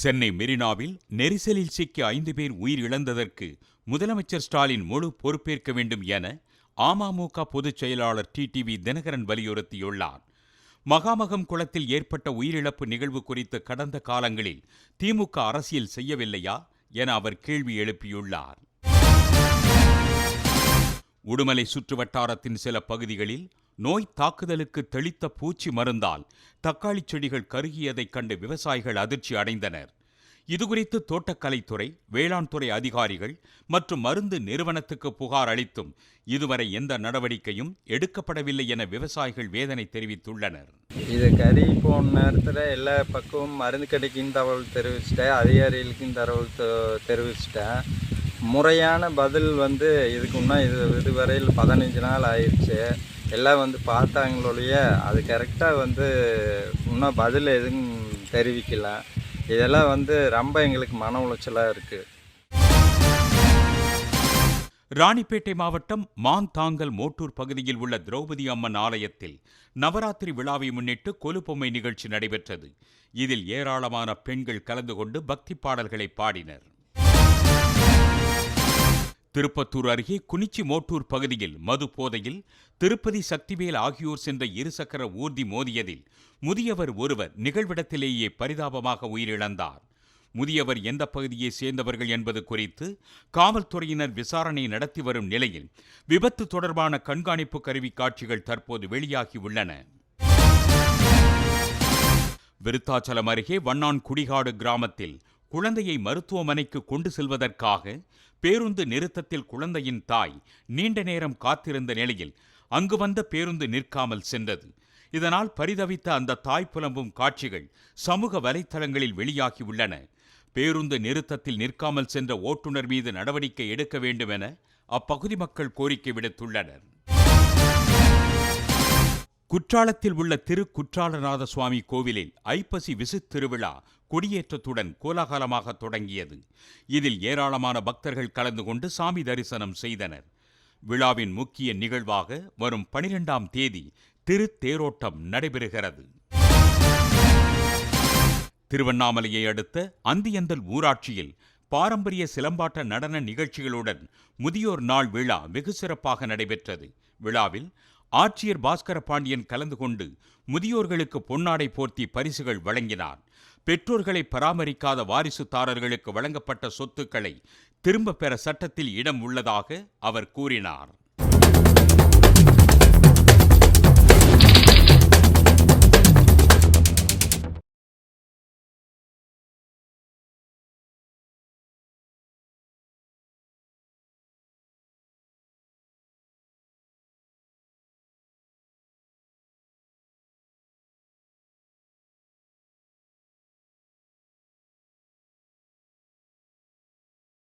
சென்னை மெரினாவில் நெரிசலில் சிக்கி ஐந்து பேர் உயிரிழந்ததற்கு முதலமைச்சர் ஸ்டாலின் முழு பொறுப்பேற்க வேண்டும் என அமமுக பொதுச் செயலாளர் டிடிவி தினகரன் வலியுறுத்தியுள்ளார். மகாமகம் குளத்தில் ஏற்பட்ட உயிரிழப்பு நிகழ்வு குறித்து கடந்த காலங்களில் திமுக அரசியல் செய்யவில்லையா என அவர் கேள்வி எழுப்பியுள்ளார். உடுமலை சுற்றுவட்டாரத்தின் சில பகுதிகளில் நோய் தாக்குதலுக்கு தெளித்த பூச்சி மருந்தால் தக்காளி செடிகள் கருகியதைக் கண்டு விவசாயிகள் அதிர்ச்சி அடைந்தனர். இதுகுறித்து தோட்டக்கலைத்துறை வேளாண் துறை அதிகாரிகள் மற்றும் மருந்து நிறுவனத்துக்கு புகார் அளித்தும் இதுவரை எந்த நடவடிக்கையும் எடுக்கப்படவில்லை என விவசாயிகள் வேதனை தெரிவித்துள்ளனர். இது கறி போன நேரத்தில் எல்லா பக்கமும் மருந்து கடைக்கும் தகவல் தெரிவிச்சிட்டேன் அதிகாரிகளுக்கும் தகவல் தெரிவிச்சிட்டேன். முறையான பதில் வந்து இதுக்கு முன்னே இது இதுவரையில் பதினஞ்சு நாள் ஆயிடுச்சு. எல்லாம் வந்து பார்த்தாங்களொழிய அது கரெக்டாக வந்து இன்னும் பதில் எதுவும் தெரிவிக்கல. இதெல்லாம் வந்து ரொம்ப எங்களுக்கு மன உளைச்சலாக இருக்குது ராணிப்பேட்டை மாவட்டம் மான்தாங்கல் மோட்டூர் பகுதியில் உள்ள திரௌபதி அம்மன் ஆலயத்தில் நவராத்திரி விழாவை முன்னிட்டு கொலுப்பொம்மை நிகழ்ச்சி நடைபெற்றது. இதில் ஏராளமான பெண்கள் கலந்து கொண்டு பக்தி பாடல்களை பாடினர். திருப்பத்தூர் அருகே குனிச்சி மோட்டூர் பகுதியில் மது போதையில் திருப்பதி சக்திவேல் ஆகியோர் சென்ற இருசக்கர ஊர்தி மோதியதில் முதியவர் ஒருவர் நிகழ்விடத்திலேயே பரிதாபமாக உயிரிழந்தார். முதியவர் எந்த பகுதியை சேர்ந்தவர்கள் என்பது குறித்து காவல்துறையினர் விசாரணை நடத்தி வரும் நிலையில் விபத்து தொடர்பான கண்காணிப்பு கருவி காட்சிகள் தற்போது வெளியாகி உள்ளன. விருத்தாச்சலம் அருகே வண்ணான் குடிகாடு கிராமத்தில் குழந்தையை மருத்துவமனைக்கு கொண்டு செல்வதற்காக பேருந்து நிறுத்தத்தில் குழந்தையின் தாய் நீண்ட நேரம் காத்திருந்த நிலையில் அங்கு வந்த பேருந்து நிற்காமல் சென்றது. இதனால் பரிதவித்த அந்த தாய் புலம்பும் காட்சிகள் சமூக வலைத்தளங்களில் வெளியாகி உள்ளன. பேருந்து நிறுத்தத்தில் நிற்காமல் சென்ற ஓட்டுநர் மீது நடவடிக்கை எடுக்க வேண்டும் என அப்பகுதி மக்கள் கோரிக்கை விடுத்துள்ளனர். குற்றாலத்தில் உள்ள திரு குற்றாலநாத சுவாமி கோவிலில் ஐப்பசி விசுத் திருவிழா கொடியேற்றத்துடன் கோலாகலமாக தொடங்கியது. இதில் ஏராளமான பக்தர்கள் கலந்து கொண்டு சாமி தரிசனம் செய்தனர். விழாவின் முக்கிய நிகழ்வாக வரும் பனிரெண்டாம் தேதி திருத்தேரோட்டம் நடைபெறுகிறது. திருவண்ணாமலையை அடுத்த அந்தியந்தல் ஊராட்சியில் பாரம்பரிய சிலம்பாட்ட நடன நிகழ்ச்சிகளுடன் முதியோர் நாள் விழா வெகு சிறப்பாக நடைபெற்றது. விழாவில் ஆட்சியர் பாஸ்கர பாண்டியன் கலந்து கொண்டு முதியோர்களுக்கு பொன்னாடை போர்த்தி பரிசுகள் வழங்கினார். பெற்றோர்களை பராமரிக்காத வாரிசுதாரர்களுக்கு வழங்கப்பட்ட சொத்துக்களை திரும்பப் பெற சட்டத்தில் இடம் உள்ளதாக அவர் கூறினார்.